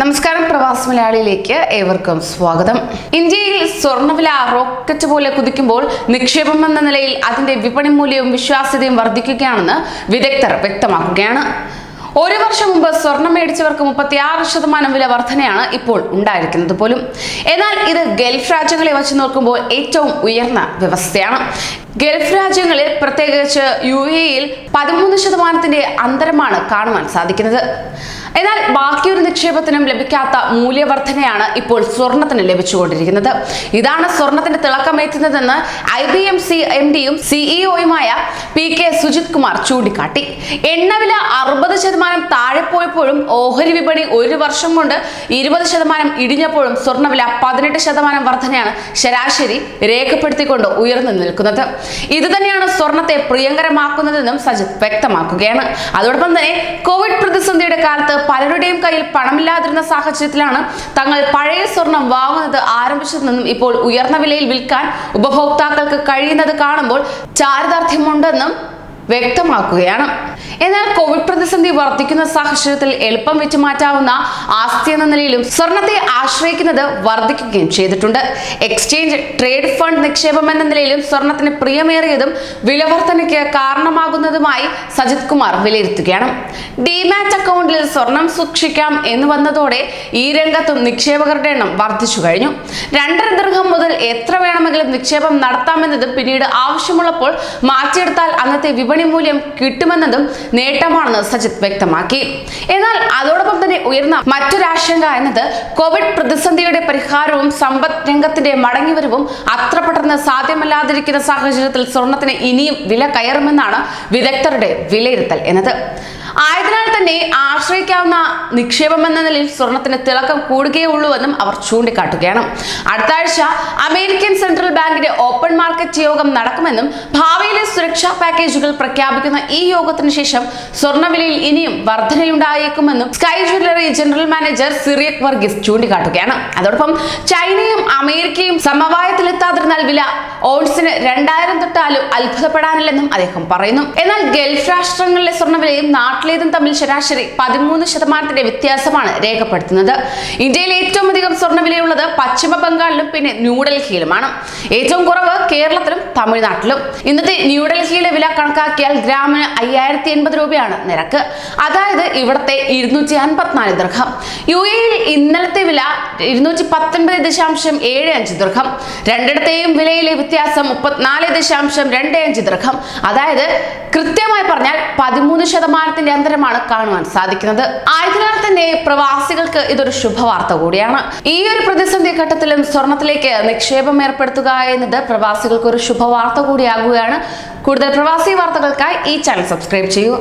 നമസ്കാരം പ്രവാസി മലയാളിയിലേക്ക് ഏവർക്കും സ്വാഗതം. ഇന്ത്യയിൽ സ്വർണവില റോക്കറ്റ് പോലെ കുതിക്കുമ്പോൾ നിക്ഷേപം എന്ന നിലയിൽ അതിന്റെ വിപണി മൂല്യവും വിശ്വാസ്യതയും വർദ്ധിക്കുകയാണെന്ന് വിദഗ്ധർ വ്യക്തമാക്കുകയാണ്. ഒരു വർഷം മുമ്പ് സ്വർണം മേടിച്ചവർക്ക് മുപ്പത്തിയാറ് ശതമാനം വില വർധനയാണ് ഇപ്പോൾ ഉണ്ടായിരിക്കുന്നത് പോലും. എന്നാൽ ഇത് ഗൾഫ് രാജ്യങ്ങളെ വച്ച് നോക്കുമ്പോൾ ഏറ്റവും ഉയർന്ന വ്യവസ്ഥയാണ്. ഗൾഫ് രാജ്യങ്ങളിൽ പ്രത്യേകിച്ച് യു എയിൽ പതിമൂന്ന് ശതമാനത്തിന്റെ അന്തരമാണ് കാണുവാൻ സാധിക്കുന്നത്. എന്നാൽ ബാക്കിയൊരു നിക്ഷേപത്തിനും ലഭിക്കാത്ത മൂല്യവർധനയാണ് ഇപ്പോൾ സ്വർണത്തിന് ലഭിച്ചുകൊണ്ടിരിക്കുന്നത്. ഇതാണ് സ്വർണത്തിന്റെ തിളക്കമേറ്റുന്നതെന്ന് I B M C M ഡിയും സിഇഒയുമായ പി കെ സുജിത് കുമാർ ചൂണ്ടിക്കാട്ടി. എണ്ണവില അറുപത് ശതമാനം താഴെ പോയപ്പോഴും ഓഹരി വിപണി ഒരു വർഷം കൊണ്ട് ഇരുപത് ശതമാനം ഇടിഞ്ഞപ്പോഴും സ്വർണവില പതിനെട്ട് ശതമാനം വർധനയാണ് ശരാശരി രേഖപ്പെടുത്തിക്കൊണ്ട് ഉയർന്നു നിൽക്കുന്നത്. ഇത് തന്നെയാണ് സ്വർണത്തെ പ്രിയങ്കരമാക്കുന്നതെന്നും സജിത് വ്യക്തമാക്കുകയാണ്. അതോടൊപ്പം തന്നെ കോവിഡ് പ്രതിസന്ധിയുടെ കാലത്ത് പലരുടെയും കയ്യിൽ പണമില്ലാതിരുന്ന സാഹചര്യത്തിലാണ് തങ്ങൾ പഴയ സ്വർണം വാങ്ങുന്നത് ആരംഭിച്ചതെന്നും ഇപ്പോൾ ഉയർന്ന വിലയിൽ വിൽക്കാൻ ഉപഭോക്താക്കൾക്ക് കഴിയുന്നത് കാണുമ്പോൾ ചാരിതാർത്ഥ്യമുണ്ടെന്നും വ്യക്തമാക്കുകയാണ്. എന്നാൽ കോവിഡ് പ്രതിസന്ധി വർദ്ധിക്കുന്ന സാഹചര്യത്തിൽ എളുപ്പം വിറ്റുമാറ്റാവുന്ന ആസ്തി എന്ന നിലയിലും സ്വർണത്തെ ആശ്രയിക്കുന്നത് വർദ്ധിക്കുകയും ചെയ്തിട്ടുണ്ട്. എക്സ്ചേഞ്ച് ട്രേഡ് ഫണ്ട് നിക്ഷേപം എന്ന നിലയിലും സ്വർണത്തിന് പ്രിയമേറിയതും വിലവർധനയ്ക്ക് കാരണമാകുന്നതുമായി സജിത് കുമാർ വിലയിരുത്തുകയാണ്. ഡിമാറ്റ് അക്കൗണ്ടിൽ സ്വർണം സൂക്ഷിക്കാം എന്ന് വന്നതോടെ ഈ രംഗത്തും നിക്ഷേപകരുടെ എണ്ണം വർദ്ധിച്ചു കഴിഞ്ഞു. രണ്ടര ദീർഘം മുതൽ എത്ര വേണമെങ്കിലും നിക്ഷേപം നടത്താമെന്നത് പിന്നീട് ആവശ്യമുള്ളപ്പോൾ മാറ്റിയെടുത്താൽ അന്നത്തെ വിപണി മൂല്യം കിട്ടുമെന്നതും നേട്ടമാണെന്ന് സജിത് വ്യക്തമാക്കി. എന്നാൽ അതോടൊപ്പം തന്നെ ഉയർന്ന മറ്റൊരു ആശങ്ക എന്നത് കോവിഡ് പ്രതിസന്ധിയുടെ പരിഹാരവും സമ്പദ് രംഗത്തിന്റെ മടങ്ങിവരവും അത്ര പെട്ടെന്ന് സാധ്യമല്ലാതിരിക്കുന്ന സാഹചര്യത്തിൽ സ്വർണത്തിന് ഇനിയും വില കയറുമെന്നാണ് വിദഗ്ധരുടെ വിലയിരുത്തൽ എന്നത്. ആയതിനാൽ തന്നെ ആശ്രയിക്കാവുന്ന നിക്ഷേപം എന്ന നിലയിൽ സ്വർണത്തിന് തിളക്കം കൂടുകയേ കൂടുകയുള്ളൂവെന്നും അവർ ചൂണ്ടിക്കാട്ടുകയാണ്. അടുത്ത ആഴ്ച അമേരിക്കൻ സെൻട്രൽ ബാങ്കിന്റെ ഓപ്പൺ മാർക്കറ്റ് യോഗം നടക്കുമെന്നും ഭാവിയിലെ സുരക്ഷാ പാക്കേജുകൾ പ്രഖ്യാപിക്കുന്ന ഈ യോഗത്തിന് ശേഷം സ്വർണവിലയിൽ ഇനിയും വർധനയുണ്ടായേക്കുമെന്നും sky jewellery general manager Cyriac Varghese ചൂണ്ടിക്കാട്ടുകയാണ്. അതോടൊപ്പം ചൈനയും അമേരിക്കയും സമവായത്തിലെത്താതിരുന്നാൽ വില ഓൺസിന് രണ്ടായിരം തൊട്ടാലും അത്ഭുതപ്പെടാനില്ലെന്നും അദ്ദേഹം പറയുന്നു. എന്നാൽ ഗൾഫ് രാഷ്ട്രങ്ങളിലെ സ്വർണവിലയും നാട്ടിലേതും തമ്മിൽ ശരാശരി പതിമൂന്ന് ശതമാനത്തിന്റെ വ്യത്യാസമാണ് രേഖപ്പെടുത്തുന്നത്. ഇന്ത്യയിൽ ഏറ്റവും അധികം സ്വർണവിലയുള്ളത് പശ്ചിമ ബംഗാളിലും പിന്നെ ന്യൂഡൽഹിയിലുമാണ് ഏറ്റവും കുറവ് കേരളത്തിലും തമിഴ്നാട്ടിലും. ഇന്നത്തെ ന്യൂഡൽഹിയിലെ വില കണക്കാക്കിയാൽ ഗ്രാമിന് അയ്യായിരത്തി എൺപത് രൂപയാണ് നിരക്ക്. അതായത് ഇവിടുത്തെ ഇരുന്നൂറ്റി അൻപത്തിനാല് ദൃഹം യു എയിൽ ഇന്നലത്തെ വില ഇരുന്നൂറ്റി പത്തൊൻപത് ദശാംശം ഏഴ് അഞ്ച് ദൃഹം രണ്ടിടത്തെയും വിലയിലെ വ്യത്യാസം മുപ്പത്തിനാല് ദശാംശം രണ്ട് അഞ്ച് ദൃഹം അതായത് കൃത്യമായി പറഞ്ഞാൽ പതിമൂന്ന് ശതമാനത്തിന്റെ അന്തരമാണ് കാണുവാൻ സാധിക്കുന്നത്. ആയതിനാൽ തന്നെ പ്രവാസികൾക്ക് ഇതൊരു ശുഭവാർത്ത കൂടിയാണ്. ഈ ഒരു പ്രതിസന്ധി ഘട്ടത്തിലും സ്വർണത്തിലേക്ക് നിക്ഷേപം ഏർപ്പെടുത്തുക എന്നത് പ്രവാസികൾക്ക് ഒരു ശുഭവാർത്ത കൂടിയാകുകയാണ്. കൂടുതൽ പ്രവാസി വാർത്തകൾക്കായി ഈ ചാനൽ സബ്സ്ക്രൈബ് ചെയ്യൂ.